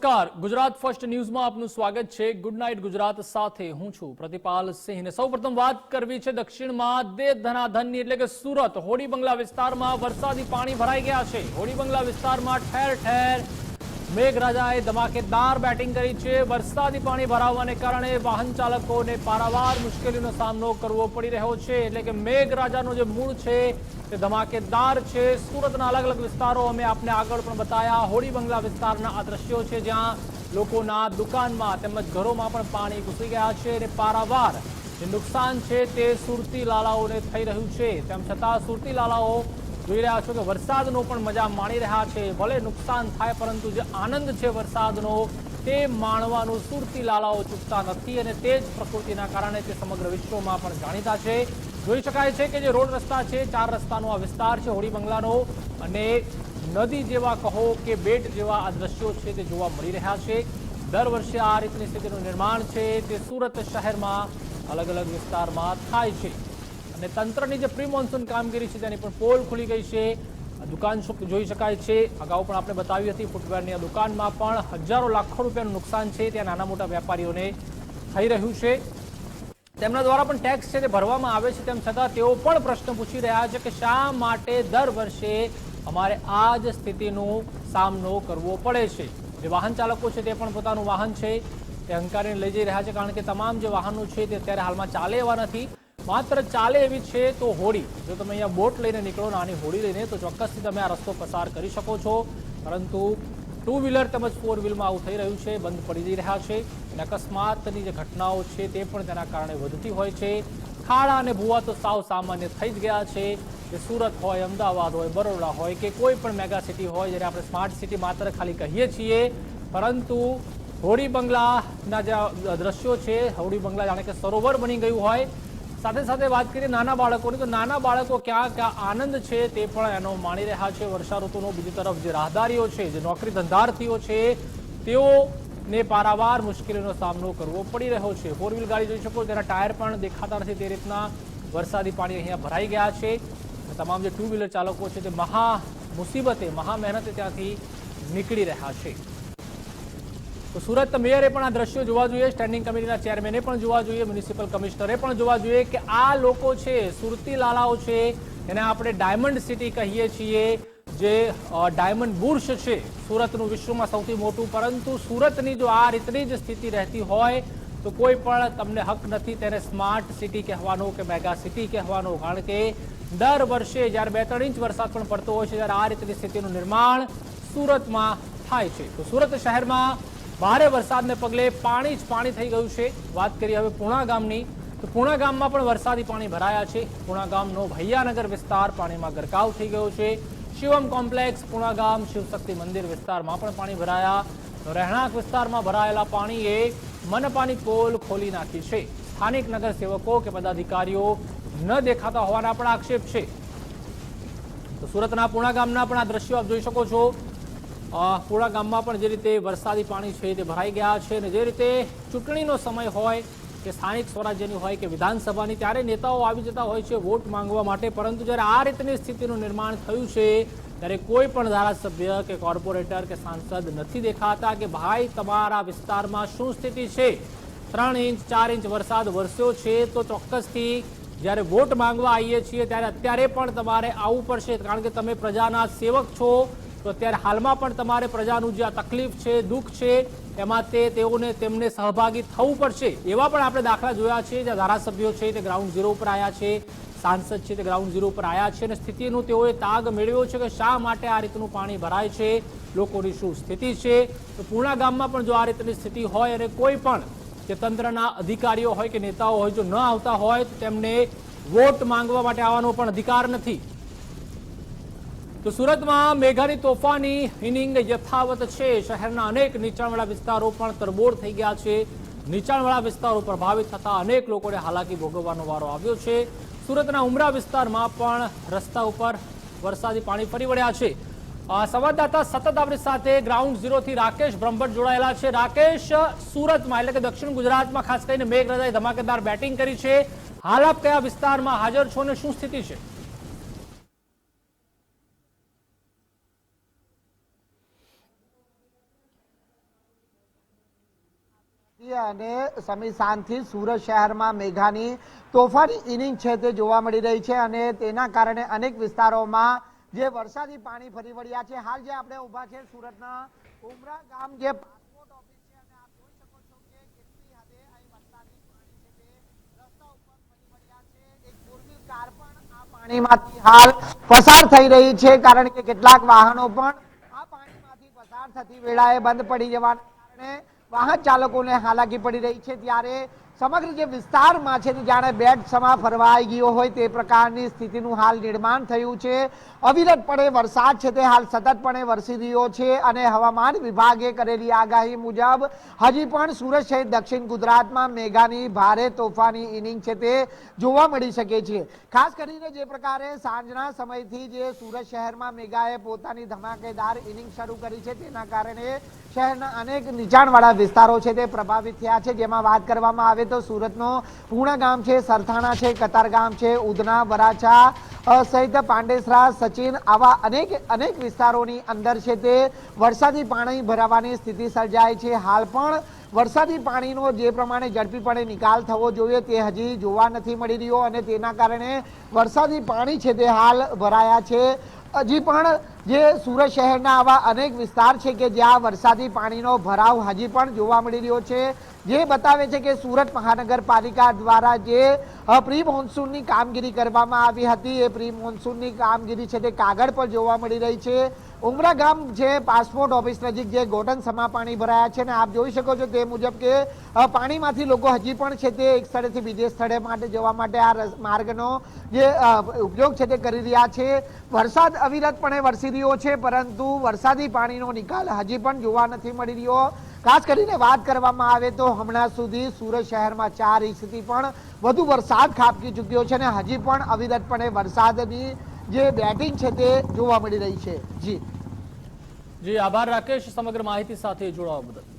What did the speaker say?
નમસ્કાર. ગુજરાત ફર્સ્ટ ન્યૂઝમાં આપનું સ્વાગત છે. ગુડ નાઇટ ગુજરાત સાથે હું છું પ્રતિપાલ સિંહ ને સૌપ્રથમ વાત કરવી છે દક્ષિણમાં દે ધનાધનની, એટલે કે સુરત. હોડી બંગલા વિસ્તારમાં વરસાદી પાણી ભરાઈ ગયા છે. હોડી બંગલા વિસ્તારમાં ઠેર ઠેર મેઘરાજાએ ધમાકેદાર બેટિંગ કરી છે. વરસાદી પાણી ભરાવાને કારણે વાહન ચાલકોને પારાવાર મુશ્કેલીનો સામનો કરવો પડી રહ્યો છે. એટલે કે મેઘરાજાનો જે મૂળ છે તે ધમાકેદાર છે. સુરતના અલગ અલગ વિસ્તારો અમે આપને આગળ પણ બતાયા. હોળી બંગલા વિસ્તારના આ દ્રશ્યો છે જ્યાં લોકોના દુકાનમાં તેમજ ઘરોમાં પણ પાણી ઘૂસી ગયા છે અને પારાવાર જે નુકસાન છે તે સુરતી લાલાઓને થઈ રહ્યું છે. તેમ છતાં સુરતી લાલાઓ જોઈ રહ્યા છો કે વરસાદનો પણ મજા માણી રહ્યા છે. ભલે નુકસાન થાય, પરંતુ જે આનંદ છે વરસાદનો, તે માણવાનું સુરતી લાલાઓ ચૂકતા નથી અને તે જ પ્રકૃતિના કારણે તે સમગ્ર વિશ્વમાં પણ જાણીતા છે. જોઈ શકાય છે કે જે રોડ રસ્તા છે, ચાર રસ્તાનો આ વિસ્તાર છે, હોળી બંગલાનો, અને નદી જેવા કહો કે બેટ જેવા આ દ્રશ્યો છે તે જોવા મળી રહ્યા છે. દર વર્ષે આ રીતની સ્થિતિનું નિર્માણ છે. તે સુરત શહેરમાં અલગ અલગ વિસ્તારમાં થાય છે. અને તંત્રની જે પ્રી મોન્સૂન કામગીરી છે તેની પણ પોલ ખુલી ગઈ છે. દુકાન જોઈ શકાય છે. અગાઉ પણ આપણે બતાવી હતી, ફૂટવેરની દુકાનમાં પણ હજારો લાખો રૂપિયાનું નુકસાન છે ત્યાં નાના મોટા વેપારીઓને થઈ રહ્યું છે. તેમના દ્વારા પણ ટેક્સ છે તે ભરવામાં આવે છે તેમ છતાં તેઓ પણ પ્રશ્ન પૂછી રહ્યા છે કે શા માટે દર વર્ષે અમારે આ જ સ્થિતિનો સામનો કરવો પડે છે. જે વાહન ચાલકો છે તે પણ પોતાનું વાહન છે તે હંકારીને લઈ જઈ રહ્યા છે કારણ કે તમામ જે વાહનો છે તે અત્યારે હાલમાં ચાલે એવા નથી. માત્ર ચાલે એવી છે તો હોડી જો તમે અહીંયા બોટ લઈને નીકળો નાની હોડી લઈને, તો ચોક્કસથી તમે આ રસ્તો પસાર કરી શકો છો. પરંતુ ટુ વ્હીલર તેમજ ફોર વ્હીલમાં આવું થઈ રહ્યું છે, બંધ પડી જઈ રહ્યા છે. અને અકસ્માતની જે ઘટનાઓ છે તે પણ તેના કારણે વધતી હોય છે. ખાડા અને ભૂવા તો સાવ સામાન્ય થઈ જ ગયા છે. કે સુરત હોય, અમદાવાદ હોય, બરોડા હોય કે કોઈ પણ મેગા સિટી હોય જ્યારે આપણે સ્માર્ટ સિટી માત્ર ખાલી કહીએ છીએ. પરંતુ હોડી બંગલાના જે દ્રશ્યો છે હોડી બંગલા જાણે કે સરોવર બની ગયું હોય. સાથે સાથે વાત કરીએ નાના બાળકોની, તો નાના બાળકો ક્યાં ક્યાં આનંદ છે તે પણ એનો માણી રહ્યા છે. વર્ષા ઋતુનો બીજી તરફ જે રાહદારીઓ છે, જે નોકરી ધંધાર્થીઓ છે, તેઓને પારાવાર મુશ્કેલીનો સામનો કરવો પડી રહ્યો છે. ફોર વ્હીલ ગાડી જોઈ શકો, તેના ટાયર પણ દેખાતા નથી તે રીતના વરસાદી પાણી અહીંયા ભરાઈ ગયા છે. તમામ જે ટુ વ્હીલર ચાલકો છે તે મહા મુસીબતે, મહા મહેનતે ત્યાંથી નીકળી રહ્યા છે. તો સુરત મેયરે પણ આ દ્રશ્યો જોવા જોઈએ સ્ટેન્ડિંગ કમિટીના ચેરમેને પણ જોવા જોઈએ મ્યુનિસિપલ કમિશનરે પણ જોવા જોઈએ કે આ લોકો છે, સુરતી લાલાઓ છે, એને આપણે ડાયમંડ સિટી કહીએ છીએ, જે ડાયમંડ બુર્શ છે, સુરતનું વિશ્વમાં સૌથી મોટું. પરંતુ સુરતની જો આ રીતની જ સ્થિતિ રહેતી હોય, તો કોઈ પણ તમને હક નથી તેને સ્માર્ટ સિટી કહેવાનો કે મેગા સિટી કહેવાનો. કારણ કે દર વર્ષે જ્યારે બે ત્રણ ઇંચ વરસાદ પણ પડતો હોય છે, ત્યારે આ રીતની સ્થિતિનું નિર્માણ સુરતમાં થાય છે. તો સુરત શહેરમાં ભારે વરસાદને પગલે પાણી જ પાણી થઈ ગયું છે. વાત કરીએ હવે પૂણા ગામની, તો પૂણા ગામમાં પણ વરસાદી પાણી ભરાયા છે. પૂણા ગામનો ભૈયાનગર વિસ્તાર પાણીમાં ગરકાવ થઈ ગયો છે. શિવમ કોમ્પ્લેક્સ, પૂણા ગામ, શિવશક્તિ મંદિર વિસ્તારમાં પણ પાણી ભરાયા. રહેણાંક વિસ્તારમાં ભરાયેલા પાણીએ મનપાની પોલ ખોલી નાખી છે. સ્થાનિક નગરસેવકો કે પદાધિકારીઓ ન દેખાતા હોવાના પણ આક્ષેપ છે. તો સુરતના પૂણા ગામના પણ આ દ્રશ્યો આપ જોઈ શકો છો. પૂણા ગામમાં પણ જે રીતે વરસાદી પાણી છે તે ભરાઈ ગયા છે અને જે રીતે ચૂંટણીનો સમય હોય કે સ્થાનિક સ્વરાજ્યની હોય કે વિધાનસભાની, ત્યારે નેતાઓ આવી જતા હોય છે વોટ માંગવા માટે. પરંતુ જ્યારે આ રીતની સ્થિતિનું નિર્માણ થયું છે, ત્યારે કોઈ પણ ધારાસભ્ય કે કોર્પોરેટર કે સાંસદ નથી દેખાતા કે ભાઈ, તમારા વિસ્તારમાં શું સ્થિતિ છે? ત્રણ ઇંચ, ચાર ઇંચ વરસાદ વરસ્યો છે તો ચોક્કસથી જ્યારે વોટ માંગવા આવીએ છીએ, ત્યારે અત્યારે પણ તમારે આવવું પડશે. કારણ કે તમે પ્રજાના સેવક છો તો અત્યારે હાલમાં પણ તમારે પ્રજાનું જે આ તકલીફ છે, દુઃખ છે, એમાં તે તેઓને તેમને સહભાગી થવું પડશે એવા પણ આપણે દાખલા જોયા છે. જ્યાં ધારાસભ્યો છે તે ગ્રાઉન્ડ ઝીરો ઉપર આવ્યા છે, સાંસદ છે તે ગ્રાઉન્ડ ઝીરો ઉપર આવ્યા છે અને સ્થિતિનું તેઓએ તાગ મેળવ્યો છે કે શા માટે આ રીતનું પાણી ભરાય છે, લોકોની શું સ્થિતિ છે? તો પૂર્ણા ગામમાં પણ જો આ રીતની સ્થિતિ હોય અને કોઈ પણ જે તંત્રના અધિકારીઓ હોય કે નેતાઓ હોય, જો ન આવતા હોય તેમને વોટ માંગવા માટે આવવાનો પણ અધિકાર નથી. તો સુરતમાં મેઘાની તોફાની ઇનિંગ યથાવત છે. શહેરના અનેક નીચાણવાળા વિસ્તારો પણ તરબોળ થઈ ગયા છે. નીચાણવાળા વિસ્તારો પ્રભાવિત થતા અનેક લોકોને હાલાકી ભોગવવાનો વારો આવ્યો છે. સુરતના ઉમરા વિસ્તારમાં પણ રસ્તા ઉપર વરસાદી પાણી ફરી વળ્યા છે. સંવાદદાતા સતત આપણી સાથે ગ્રાઉન્ડ ઝીરોથી રાકેશ બ્રહ્મભટ્ટ જોડાયેલા છે. રાકેશ, સુરતમાં એટલે કે દક્ષિણ ગુજરાતમાં ખાસ કરીને મેઘરાજાએ ધમાકેદાર બેટિંગ કરી છે. હાલ આપ કયા વિસ્તારમાં હાજર છો ને શું સ્થિતિ છે? અને સમી સાંજથી સુરત શહેરમાં મેઘાની તોફાની ઇનિંગ છે તે જોવા મળી રહી છે અને તેના કારણે અનેક વિસ્તારોમાં જે વરસાદી પાણી ફરી વળ્યા છે. હાલ જે આપણે ઊભા છે સુરતના ઉમરા ગામ જે પસાર થઈ રહી છે કારણ કે કેટલાક વાહનો પણ આ પાણીમાંથી પસાર થતી વેળાએ બંધ પડી જવાના કારણે વાહન ચાલકોને હાલાકી પડી રહી છે ત્યારે સમગ્ર જે વિસ્તારમાં છે જાણે બેટ સમા ફરવાઈ ગયો હોય તે પ્રકારની સ્થિતિનું હાલ નિર્માણ થયું છે. અવિરતપણે વરસાદ છે તે હાલ સતતપણે વરસી રહ્યો છે અને હવામાન વિભાગે કરેલી આગાહી મુજબ હજી પણ સુરત સહિત દક્ષિણ ગુજરાતમાં મેઘાની ભારે તોફાની ઇનિંગ છે તે જોવા મળી શકે છે. ખાસ કરીને જે પ્રકારે સાંજના સમયથી જે સુરત શહેરમાં મેઘાએ પોતાની ધમાકેદાર ઇનિંગ શરૂ કરી છે, તેના કારણે શહેરના અનેક નીચાણવાળા વિસ્તારો છે તે પ્રભાવિત થયા છે. જેમાં વાત કરવામાં આવે તો સુરતનો પૂણા ગામ છે, સરથાણા છે, કતાર ગામ છે, ઉધના, વરાછા સહિત પાંડેસરા, સચિન આવા અનેક અનેક વિસ્તારોની અંદર છે તે વરસાદી પાણી ભરાવાની સ્થિતિ સર્જાય છે. હાલ પણ વરસાદી પાણીનો જે પ્રમાણે ઝડપીપણે નિકાલ થવો જોઈએ તે હજી જોવા નથી મળી રહ્યો અને તેના કારણે વરસાદી પાણી છે તે હાલ ભરાયા છે. હજી પણ જે સુરત શહેરના આવા અનેક વિસ્તાર છે કે જ્યાં વરસાદી પાણીનો ભરાવ હજી પણ જોવા મળી રહ્યો છે. જે બતાવે છે કે સુરત મહાનગરપાલિકા દ્વારા જે પ્રી મોન્સૂનની કામગીરી કરવામાં આવી હતી, એ પ્રી મોન્સૂનની કામગીરી છે તે કાગળ પર જોવા મળી રહી છે. ઉમરા ગામ જે પાસપોર્ટ ઓફિસ નજીક જે ગોટન સમા પાણી ભરાયા છે ને આપ જોઈ શકો છો તે મુજબ કે પાણીમાંથી લોકો હજી પણ છે તે એક સ્થળેથી બીજે સ્થળે માટે જવા માટે આ માર્ગનો જે ઉપયોગ છે તે કરી રહ્યા છે. વરસાદ અવિરતપણે વરસી રહ્યો છે, પરંતુ વરસાદી પાણીનો નિકાલ હજી પણ જોવા નથી મળી રહ્યો. ખાસ કરીને વાત કરવામાં આવે તો હમણાં સુધી સુરત શહેરમાં ચાર ઇંચથી પણ વધુ વરસાદ ખાબકી ચૂક્યો છે અને હજી પણ અવિરતપણે વરસાદની જે બેટિંગ છે તે જોવા મળી રહી છે. જી. જી, આભાર રાકેશ. સમગ્ર માહિતી સાથે જોડાવા બદલ.